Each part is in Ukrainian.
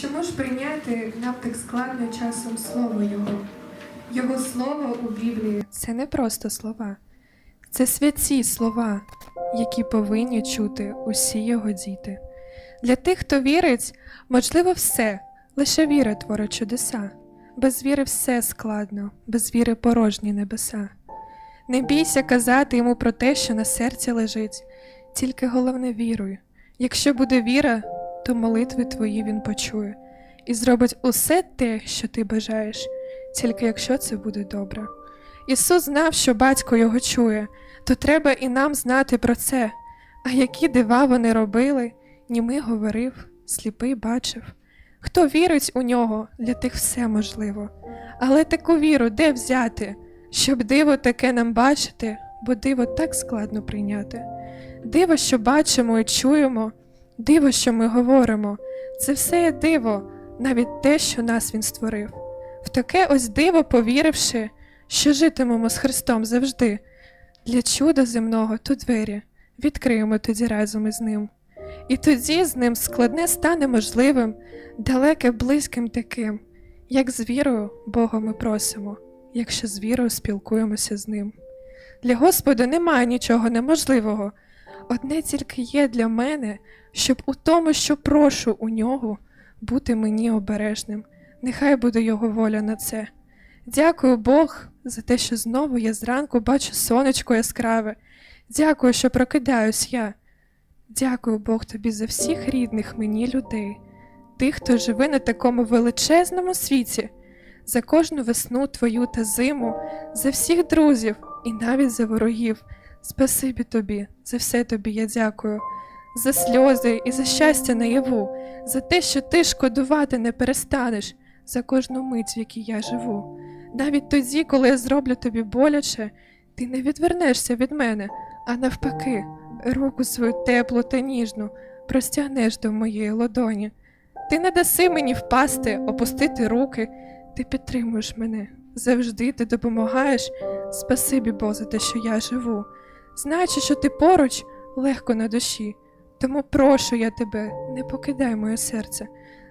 Чому ж прийняти нам так часом слово Його? Його слово у Біблії це не просто слова, це святі слова, які повинні чути усі його діти. Для тих, хто вірить, можливо, все, лише віра творить чудеса. Без віри все складно, без віри порожні небеса. Не бійся казати йому про те, що на серці лежить, тільки головне віруй. Якщо буде віра, то молитви твої він почує і зробить усе те, що ти бажаєш, тільки якщо це буде добре. Ісус знав, що батько його чує, то треба і нам знати про це. А які дива вони робили, німий говорив, сліпий бачив. Хто вірить у нього, для тих все можливо. Але таку віру де взяти, щоб диво таке нам бачити, бо диво так складно прийняти. Диво, що бачимо і чуємо, диво, що ми говоримо, це все є диво, навіть те, що нас він створив. В таке ось диво, повіривши, що житимемо з Христом завжди. Для чуда земного то двері, відкриємо тоді разом із ним. І тоді з ним складне стане можливим, далеке близьким таким, як з вірою Бога ми просимо, якщо з вірою спілкуємося з ним. Для Господа немає нічого неможливого. Одне тільки є для мене, щоб у тому, що прошу у нього, бути мені обережним. Нехай буде його воля на це. Дякую Бог за те, що знову я зранку бачу сонечко яскраве. Дякую, що прокидаюсь я. Дякую Бог тобі за всіх рідних мені людей, тих, хто живе на такому величезному світі, за кожну весну твою та зиму, за всіх друзів і навіть за ворогів. Спасибі тобі, за все тобі я дякую, за сльози і за щастя наяву, за те, що ти шкодувати не перестанеш, за кожну мить, в якій я живу. Навіть тоді, коли я зроблю тобі боляче, ти не відвернешся від мене, а навпаки, руку свою теплу та ніжну простягнеш до моєї ладоні. Ти не даси мені впасти, опустити руки, ти підтримуєш мене. Завжди ти допомагаєш. Спасибі Бог за те, що я живу. Знаючи, що ти поруч, легко на душі. Тому прошу я тебе, не покидай моє серце.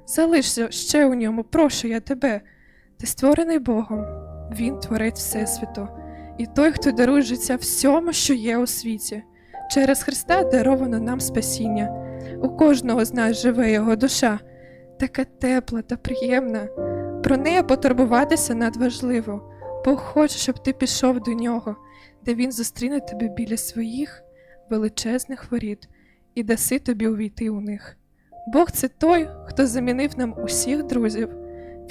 Залишся ще у ньому, прошу я тебе. Ти створений Богом, Він творець Всесвіту, і той, хто дарує життя всьому, що є у світі. Через Христа даровано нам спасіння. У кожного з нас живе його душа, така тепла та приємна. Про неї потурбуватися надважливо, Бог хоче, щоб ти пішов до нього, де він зустріне тебе біля своїх величезних воріт і даси тобі увійти у них. Бог це той, хто замінив нам усіх друзів,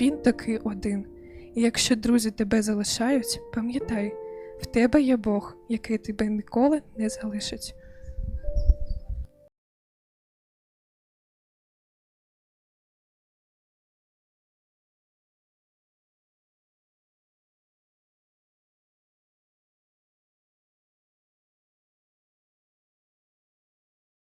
він такий один. І якщо друзі тебе залишають, пам'ятай, в тебе є Бог, який тебе ніколи не залишить.